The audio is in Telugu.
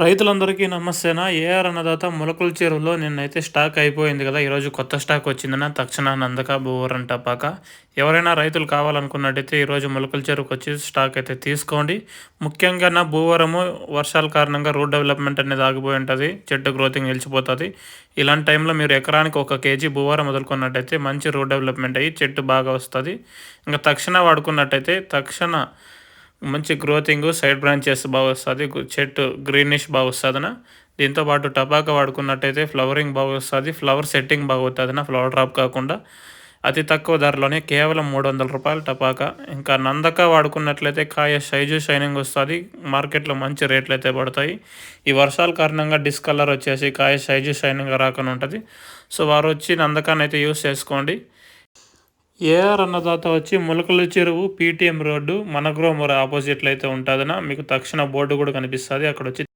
రైతులందరికీ నమస్తేనా? ఏఆర్ అన్నదాత మొలకల చెరువులో నిన్నైతే స్టాక్ అయిపోయింది కదా. ఈరోజు కొత్త స్టాక్ వచ్చిందన తక్షణ నందక భూవరం టపాక ఎవరైనా రైతులు కావాలనుకున్నట్టయితే ఈరోజు మొలకల చెరువుకి వచ్చి స్టాక్ అయితే తీసుకోండి. ముఖ్యంగా నా భూవరము వర్షాల కారణంగా రోడ్ డెవలప్మెంట్ అనేది ఆగిపోయి ఉంటుంది. చెట్టు గ్రోతింగ్ నిలిచిపోతుంది. ఇలాంటి టైంలో మీరు ఎకరానికి ఒక కేజీ భూవరం వదులుకున్నట్టయితే మంచి రోడ్ డెవలప్మెంట్ అయ్యి చెట్టు బాగా వస్తుంది. ఇంకా తక్షణ వాడుకున్నట్టయితే తక్షణ మంచి గ్రోతింగ్ సైడ్ బ్రాంచెస్ బాగా వస్తుంది. చెట్టు గ్రీనిష్ బాగా వస్తుందన దీంతో పాటు టపాకా వాడుకున్నట్టయితే ఫ్లవరింగ్ బాగా వస్తుంది. ఫ్లవర్ సెట్టింగ్ బాగా అవుతుంది ఫ్లవర్ డ్రాప్ కాకుండా. అతి తక్కువ ధరలోనే కేవలం మూడు వందల రూపాయలు టపాకా. ఇంకా నందక వాడుకున్నట్లయితే కాయ సైజు షైనింగ్ వస్తుంది. మార్కెట్లో మంచి రేట్లు అయితే పడతాయి. ఈ వర్షాల కారణంగా డిస్కలర్ వచ్చేసి కాయ సైజు షైనింగ్ రాకుండా ఉంటుంది సో వారు వచ్చి నందకాన్ని అయితే యూస్ చేసుకోండి. ఏఆర్ అన్నదాత వచ్చి ములకల చెరువు పీటీఎం రోడ్డు మనగ్రోమర్ ఆపోజిట్లో అయితే ఉంటుందన మీకు తక్షణ బోర్డు కూడా కనిపిస్తుంది. అక్కడ వచ్చి